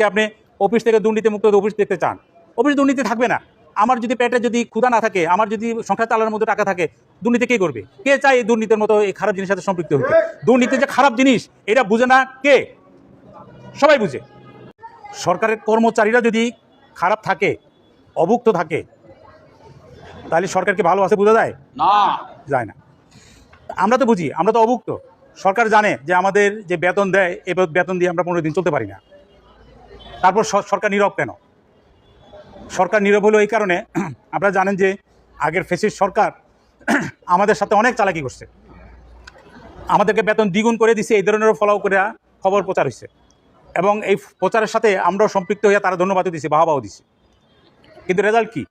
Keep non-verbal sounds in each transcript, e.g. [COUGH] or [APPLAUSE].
আজকে আপনি অফিস থেকে দুর্নীতি মুক্ত অফিস দেখতে চান অফিস দুর্নীতি থাকবে না। আমার যদি পেটে যদি ক্ষুধা না থাকে আমার যদি সংসার চালানোর মতো টাকা থাকে দুর্নীতি কে করবে? কে চায় এই দুর্নীতির মতো এই খারাপ জিনিসের সাথে সম্পৃক্ত হতে দুর্নীতি যে খারাপ জিনিস এটা বুঝে না কে? সবাই বুঝে। সরকারের কর্মচারীরা যদি খারাপ থাকে অভুক্ত থাকে তাহলে সরকারকে ভালো আছে বোঝা যায়? না। যায় না। আমরা তো বুঝি আমরা তো অভুক্ত। সরকার জানে যে আমাদের যে বেতন দেয় এ বেতন দিয়ে আমরা পনেরো দিন চলতে পারি না। তারপর সরকার নীরব কেন? সরকার নীরব হলো এই কারণে [CLEARS THROAT] আপনারা জানেন যে আগের ফেসিস সরকার [CLEARS THROAT] আমাদের সাথে অনেক চালাকি করছে। আমাদেরকে বেতন দ্বিগুণ করে দিছে, এই ধরনেরও ফলাও করে খবর প্রচার হয়েছে এবং এই প্রচারের সাথে আমরাও সম্পৃক্ত হয়ে তারা ধন্যবাদও দিছি বাহবাও দিছি। কিন্তু রেজাল্ট কি?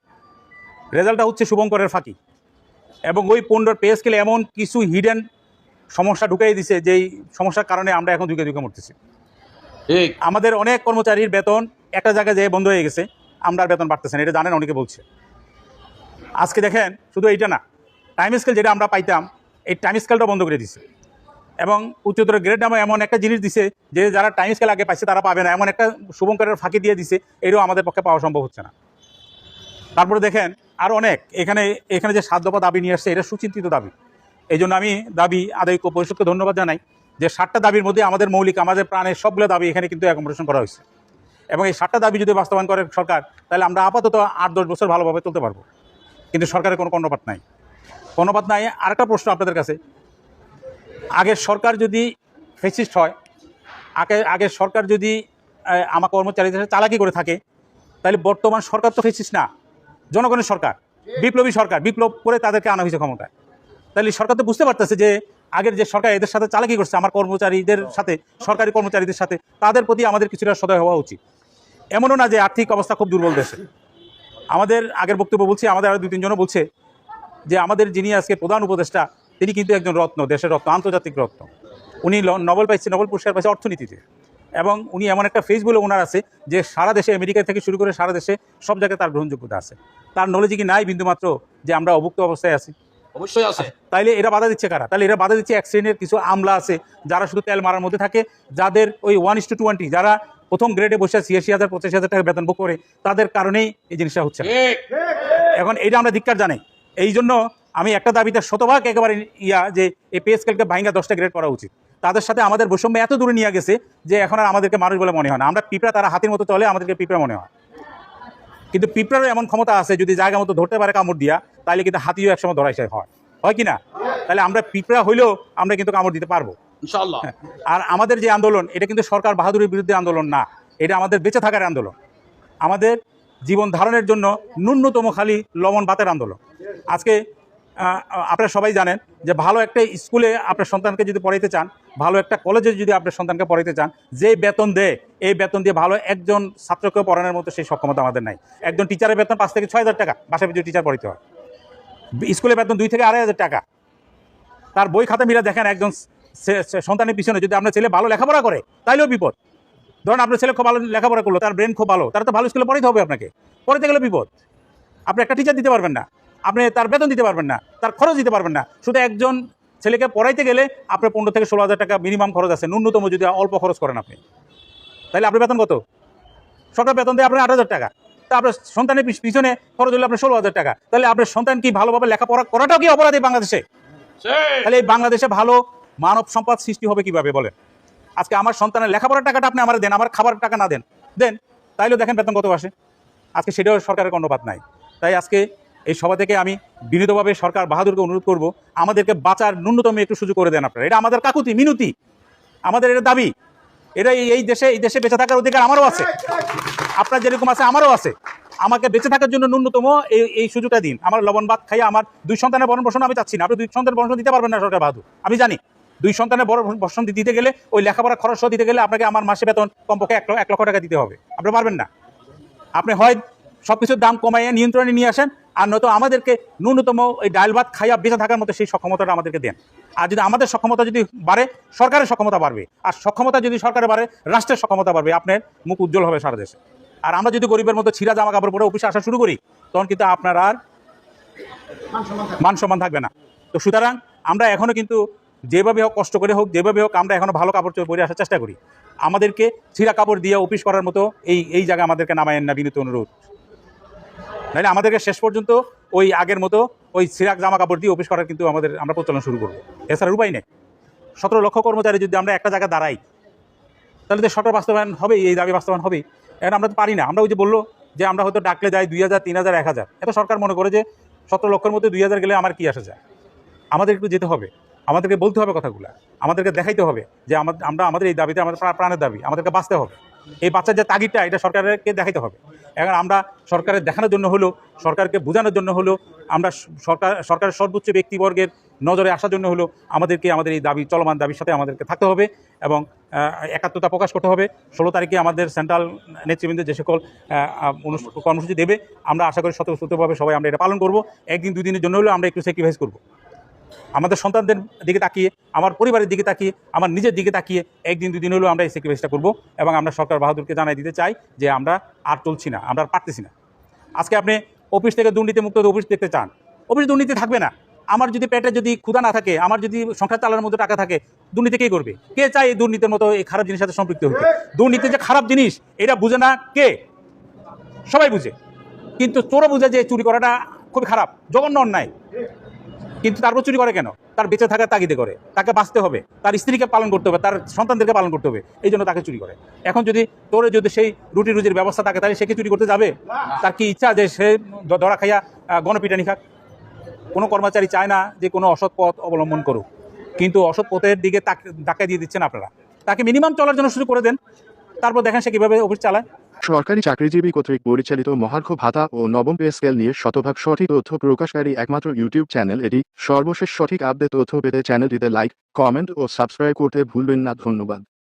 রেজাল্টটা হচ্ছে শুভঙ্করের ফাঁকি। এবং ওই পনেরোর পে স্কেলে এমন কিছু হিডেন সমস্যা ঢুকাই দিছে, যেই সমস্যার কারণে আমরা এখন ঢুকে ঢুকে মরতেছি। আমাদের অনেক কর্মচারীর বেতন একটা জায়গায় যেয়ে বন্ধ হয়ে গেছে। আমরা বেতন বাড়তেছে না, এটা জানেন অনেকে বলছে। আজকে দেখেন, শুধু এইটা না টাইম স্কেল যেটা আমরা পাইতাম, এই টাইম স্কেলটা বন্ধ করে দিছে। এবং উচ্চতর গ্রেড নামে এমন একটা জিনিস দিছে যে যারা টাইম স্কেল আগে পাইছে, তারা পাবে না। এমন একটা শুভঙ্করের ফাঁকি দিয়ে দিছে, এটাও আমাদের পক্ষে পাওয়া সম্ভব হচ্ছে না। তারপরে দেখেন, আর অনেক, এখানে এখানে যে দফা দাবি নিয়ে আসছে, এটা সুচিন্তিত দাবি। এই জন্য আমি দাবি আদায় পরিষদকে ধন্যবাদ জানাই। যে সাতটা দাবির মধ্যে আমাদের মৌলিক, আমাদের প্রাণের সবগুলো দাবি এখানে কিন্তু অ্যাকোমোডেশন করা হয়েছে। এবং এই সাতটা দাবি যদি বাস্তবায়ন করে সরকার, তাহলে আমরা আপাতত আট দশ বছর ভালোভাবে চলতে পারব। কিন্তু সরকারের কোনো কর্ণপাত নাই। কর্ণপাত নাই। আরেকটা প্রশ্ন আপনাদের কাছে। আগের সরকার যদি ফেসিস্ট হয়, আগে আগের সরকার যদি আমার কর্মচারীদের সাথে চালাকি করে থাকে, তাহলে বর্তমান সরকার তো ফেসিস্ট না। জনগণের সরকার, বিপ্লবী সরকার, বিপ্লব করে তাদেরকে আনা হয়েছে ক্ষমতায়। তাহলে সরকার তো বুঝতে পারতেছে যে আগের যে সরকার এদের সাথে চালাকি করছে আমার কর্মচারীদের সাথে সরকারি কর্মচারীদের সাথে তাদের প্রতি আমাদের কিছুটা সদয় হওয়া উচিত। এমনও না যে আর্থিক অবস্থা খুব দুর্বল দেশে। আমাদের আগের বক্তব্য বলছি আমাদের আরও দু তিনজনও বলছে যে আমাদের যিনি আজকে প্রধান উপদেষ্টা তিনি কিন্তু একজন রত্ন দেশের রত্ন আন্তর্জাতিক রত্ন। উনি নোবেল পাইছে নোবেল পুরস্কার পাইছে অর্থনীতিতে। এবং উনি এমন একটা ফেস বলে ওনার আছে যে সারা দেশে আমেরিকা থেকে শুরু করে সারা দেশে সব জায়গায় তার গ্রহণযোগ্যতা আছে। তার নলেজে কি নাই বিন্দুমাত্র যে আমরা অভুক্ত অবস্থায় আছি? অবশ্যই আছে। তাইলে এরা বাধা দিচ্ছে কারা? তাহলে এরা বাধা দিচ্ছে এক শ্রেণির কিছু আমলা আছে যারা শুধু তেল মারার মধ্যে থাকে যাদের ওই ওয়ান ইস টু টোয়েন্টি যারা প্রথম গ্রেডে বসে ছিয়াশি হাজার পঁচাশি হাজার টাকা বেতন ভোগ করে তাদের কারণেই এই জিনিসটা হচ্ছে এখন এইটা আমরা ধিক্কার জানাই। এই জন্য আমি একটা দাবিতে শতভাগ একেবারে ইয়া যে এই পে স্কেলকে ভাঙ্গা দশটা গ্রেড করা উচিত। তাদের সাথে আমাদের বৈষম্য এত দূরে নিয়ে গেছে যে এখন আর আমাদেরকে মানুষ বলে মনে হয় না। আমরা পিঁপড়া তারা হাতির মতো চলে আমাদেরকে পিঁপড়া মনে হয়। কিন্তু পিঁপড়ারও এমন ক্ষমতা আছে যদি জায়গা মতো ধরতে পারে কামড় দিয়া তাহলে কিন্তু হাতিও একসময় ধরাইছে হয়। হয় কি না? তাহলে আমরা পিঁপড়া হইলেও আমরা কিন্তু কামড় দিতে পারব। ইনশাআল্লাহ। আর আমাদের যে আন্দোলন এটা কিন্তু সরকার বাহাদুরের বিরুদ্ধে আন্দোলন না এটা আমাদের বেঁচে থাকার আন্দোলন। আমাদের জীবন ধারণের জন্য ন্যূনতম খালি লবণ ভাতের আন্দোলন। আজকে আপনারা সবাই জানেন যে ভালো একটা স্কুলে আপনার সন্তানকে যদি পড়াইতে চান ভালো একটা কলেজে যদি আপনার সন্তানকে পড়াইতে চান যে বেতন দেয়, এই বেতন দিয়ে ভালো একজন ছাত্রকে পড়ানোর মতো সেই সক্ষমতা আমাদের নাই। একজন টিচারের বেতন পাঁচ থেকে ছয় হাজার টাকা, বাসায় যদি টিচার পড়াইতে হয়। স্কুলের বেতন দুই থেকে আড়াই হাজার টাকা। তার বই খাতা মিলে দেখেন একজন সন্তানের পিছনে যদি আপনার ছেলে ভালো লেখাপড়া করে, তাইলেও বিপদ। ধরুন আপনার ছেলে খুব ভালো লেখাপড়া করল, তার ব্রেন খুব ভালো, তার তো ভালো স্কুলে পড়াইতে হবে আপনাকে। পড়াইতে গেলে বিপদ। আপনি একটা টিচার দিতে পারবেন না। আপনি তার বেতন দিতে পারবেন না, তার খরচ দিতে পারবেন না। শুধু একজন ছেলেকে পড়াইতে গেলে আপনার পনেরো থেকে ষোলো হাজার টাকা মিনিমাম খরচ আছে। ন্যূনতম যদি অল্প খরচ করেন আপনি। তাহলে আপনার বেতন কত? সরকার বেতন দেয় আপনার আট হাজার টাকা। তা আপনার সন্তানের পিছ- পিছনে খরচ হলে আপনার ষোলো হাজার টাকা। তাহলে আপনার সন্তান কি ভালোভাবে লেখাপড়া করাটাও কি অপরাধী বাংলাদেশে? তাহলে এই বাংলাদেশে ভালো মানব সম্পদ সৃষ্টি হবে কীভাবে বলেন? আজকে আমার সন্তানের লেখাপড়ার টাকাটা আপনি আমার দেন আমার খাবার টাকা না দেন। দেন তাইলেও দেখেন বেতন কত আসে। আজকে সেটাও সরকারের কর্ণপাত নাই। তাই আজকে এই সভা থেকে আমি বিনীতভাবে সরকার বাহাদুরকে অনুরোধ করব, আমাদেরকে বাঁচার ন্যূনতম একটু সুযোগ করে দেন আপনারা। এটা আমাদের কাকুতি, মিনতি। আমাদের এটা দাবি। এটা এই- দেশে এই দেশে বেঁচে থাকার অধিকার আমারও আছে। আপনার যেরকম আছে, আমারও আছে। আমাকে বেঁচে থাকার জন্য ন্যূনতম এই এই সুযোগটা দিন। আমার লবণ ভাত খাইয়া আমার দুই সন্তানের বরণ পোষণ আমি চাচ্ছি না। আপনি দুই সন্তানের বরণ দিতে পারবেন না সরকার বাহাদুর। আমি জানি, দুই সন্তানের বড় বর্ষণ দিতে গেলে ওই লেখাপড়া খরচ দিতে গেলে আপনাকে আমার মাসে বেতন কমপক্ষে এক লক্ষ টাকা দিতে হবে। আপনি পারবেন না। আপনি হয় সব কিছুর দাম কমাইয়ে নিয়ন্ত্রণে নিয়ে আসেন, আর নয়তো আমাদেরকে ন্যূনতম এই ডাল ভাত খাইয়া বেঁচে থাকার মতো সেই সক্ষমতাটা আমাদেরকে দেন। আর যদি আমাদের সক্ষমতা যদি বাড়ে, সরকারের সক্ষমতা বাড়বে। আর সক্ষমতা যদি সরকারের বাড়ে, রাষ্ট্রের সক্ষমতা বাড়বে, আপনার মুখ উজ্জ্বল হবে সারা দেশে। আর আমরা যদি গরিবের মতো ছিঁড়া জামা কাপড় পরে অফিসে আসা শুরু করি, তখন কিন্তু আপনার আর মান সম্মান থাকবে না। তো সুতরাং আমরা এখনও কিন্তু যেভাবে হোক, কষ্ট করে হোক, যেভাবে হোক, আমরা এখনও ভালো কাপড় পরে আসার চেষ্টা করি। আমাদেরকে ছিঁড়া কাপড় দিয়ে অফিস করার মতো এই এই জায়গায় আমাদেরকে নামায়েন না, বিনীত অনুরোধ। নাহলে আমাদেরকে শেষ পর্যন্ত ওই আগের মতো ওই সিরাক জামা কাপড় দিয়ে অফিস করার কিন্তু আমাদের, আমরা প্রচলন শুরু করব। এছাড়া উপায় নেই। সতেরো লক্ষ কর্মচারী যদি আমরা একটা জায়গায় দাঁড়াই, তাহলে তো সরকার বাস্তবায়ন হবে এই দাবি বাস্তবায়ন হবে এখন আমরা তো পারি না। আমরা ওই যে বলল যে আমরা হয়তো ডাকলে যাই দুই হাজার, তিন হাজার, এক হাজার। এত সরকার মনে করে যে সতেরো লক্ষের মধ্যে দুই হাজার গেলে আমার কি আসা যায়? আমাদের একটু যেতে হবে। আমাদেরকে বলতে হবে কথাগুলো। আমাদেরকে দেখাইতে হবে যে আমরা আমাদের এই দাবিতে আমাদের প্রাণের দাবি। আমাদেরকে বাঁচতে হবে। এই বাচ্চার যে তাগিদটা, এটা সরকারকে দেখাইতে হবে। এখন আমরা সরকারের দেখানোর জন্য হলো, সরকারকে বোঝানোর জন্য হলো, আমরা সরকার, সরকারের সর্বোচ্চ ব্যক্তিবর্গের নজরে আসার জন্য হলো, আমাদেরকে আমাদের এই দাবি, চলমান দাবির সাথে আমাদেরকে থাকতে হবে এবং একাত্মতা প্রকাশ করতে হবে। ষোলো তারিখে আমাদের সেন্ট্রাল নেতৃবৃন্দ যে সকল কর্মসূচি দেবে, আমরা আশা করি স্বতঃস্ফূর্তভাবে সবাই আমরা এটা পালন করব। একদিন দুই দিনের জন্য হলেও আমরা একটু স্যাক্রিফাইস করব। আমাদের সন্তানদের দিকে তাকিয়ে, আমার পরিবারের দিকে তাকিয়ে, আমার নিজের দিকে তাকিয়ে একদিন দুদিন হলেও আমরা এই স্যাক্রিফাইসটা করব এবং আমরা সরকার বাহাদুরকে জানাই দিতে চাই যে আমরা আর চলছি না, আমরা আর পারতেছি না। আজকে আপনি অফিস থেকে দুর্নীতি মুক্ত অফিস দেখতে চান, অফিস দুর্নীতি থাকবে না। আমার যদি পেটে যদি ক্ষুধা না থাকে, আমার যদি সংসার চালানোর মতো টাকা থাকে, দুর্নীতি কে করবে? কে চায় এই দুর্নীতির মতো এই খারাপ জিনিসের সাথে সম্পৃক্ত হতে দুর্নীতি যে খারাপ জিনিস, এটা বুঝে না কে? সবাই বুঝে। কিন্তু তোরা বুঝে যে চুরি করাটা খুবই খারাপ, জঘন্য অন্যায়। কিন্তু তারপর চুরি করে কেন? তার বেঁচে থাকার তাগিদে করে। তাকে বাঁচতে হবে। তার স্ত্রীকে পালন করতে হবে। তার সন্তানদেরকে পালন করতে হবে। এই জন্য তাকে চুরি করে। এখন যদি তোর যদি সেই রুটি রুজির ব্যবস্থা থাকে, তাহলে সে কি চুরি করতে যাবে? তার কি ইচ্ছা যে সে ধরা খাইয়া গণপিটানি খাক? কোনো কর্মচারী চায় না যে কোনো অসৎ পথ অবলম্বন করুক। কিন্তু অসৎ পথের দিকে তাকে ডাকা দিয়ে দিচ্ছেন আপনারা। তাকে মিনিমাম চলার জন্য শুরু করে দেন। তারপর দেখেন সে কীভাবে অফিস চালায়। সরকারি চাকরিজীবী কর্তৃক পরিচালিত মহার্ঘ ভাতা ও নবম পে স্কেল নিয়ে শতভাগ সঠিক তথ্য প্রকাশকারী একমাত্র ইউটিউব চ্যানেল এটি। সর্বশেষ সঠিক আপডেট তথ্য পেতে চ্যানেলটিতে লাইক, কমেন্ট ও সাবস্ক্রাইব করতে ভুলবেন না। ধন্যবাদ।